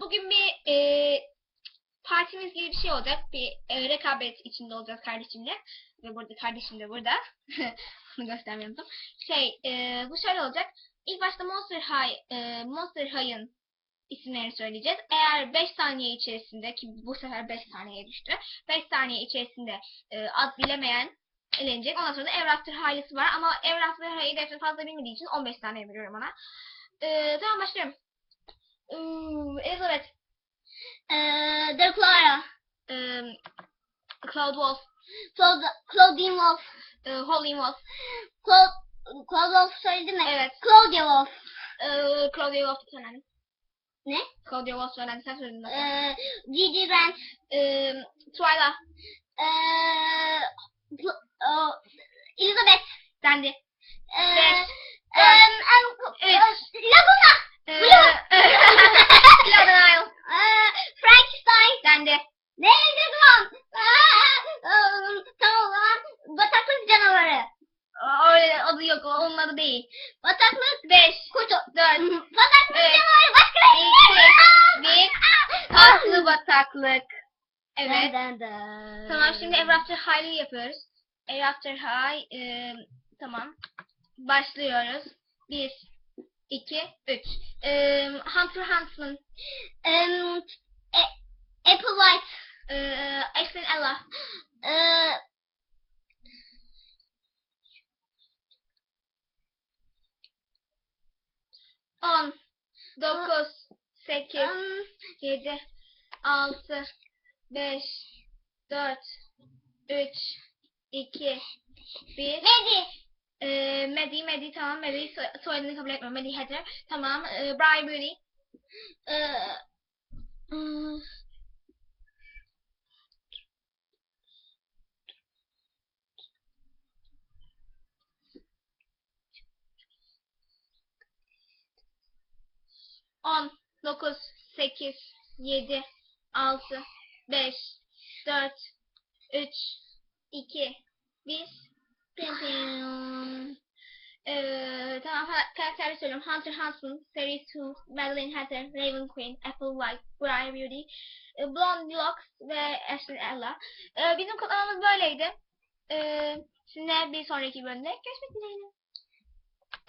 bugün bir e, partimiz gibi bir şey olacak. Bir e, rekabet içinde olacağız kardeşimle. Ve burada kardeşim de burada. Onu göstermeyi. Şey, e, bu şöyle olacak. İlk başta Monster High, e, Monster High'ın isimlerini söyleyeceğiz. Eğer 5 saniye içerisinde ki bu sefer 5 saniyeye düştü. 5 saniye içerisinde e, ad bilemeyen elenecek. Ondan sonra da Evrafter High'lısı var ama Evrafter High'ı fazla bilmediği için 15 saniye veriyorum ona. E, tamam başlıyorum. Ee, Elizabeth, Ee, The Clara. e, Cloud Wolf, Claude, Claudine Wolf. e, Holly Wolf, Claude, Claude Wolf söyledi mi? evet, Claudia Wolf. e, Claudia Wolf söylendi. Ne? Claudia Wolf söylendi, sen söyledin. Ee, Gigi Rand. E, Twyla, Ee, Pl- o, Elizabeth. dendi. Ee, Beş, em, em, üç. e, Laguna. Yok, onun adı değil. Bataklık 5, kutu. 4, Bataklık Evet. canavarı başka bir. Aa! tatlı bataklık. Evet. Dın dın dın. Tamam şimdi Ever After High'ı yapıyoruz. Ever After High e, tamam. Başlıyoruz. 1 2 3. E, Hunter Huntsman, Em, e- Apple White. e, Ashley Ella, 10, 9, 8, 7, 6, 5, 4, 3, 2, 1. Medi. Ee, Medi, Medi tamam. Medi soy soyadını kabul etmiyorum. Medi Hedre. Tamam. Ee, Brian Beauty. Ee, hmm. On, dokuz, sekiz, yedi, altı, beş, dört, üç, iki, bir. Pim pim. Ee, tamam karakterleri söylüyorum. Hunter Huntsman, Series 2, Madeline Hatter, Raven Queen, Apple White, Briar Beauty, e, Blondie Locks ve Ashley Ella. Ee, bizim kanalımız böyleydi. Ee, sizinle bir sonraki bölümde görüşmek dileğiyle.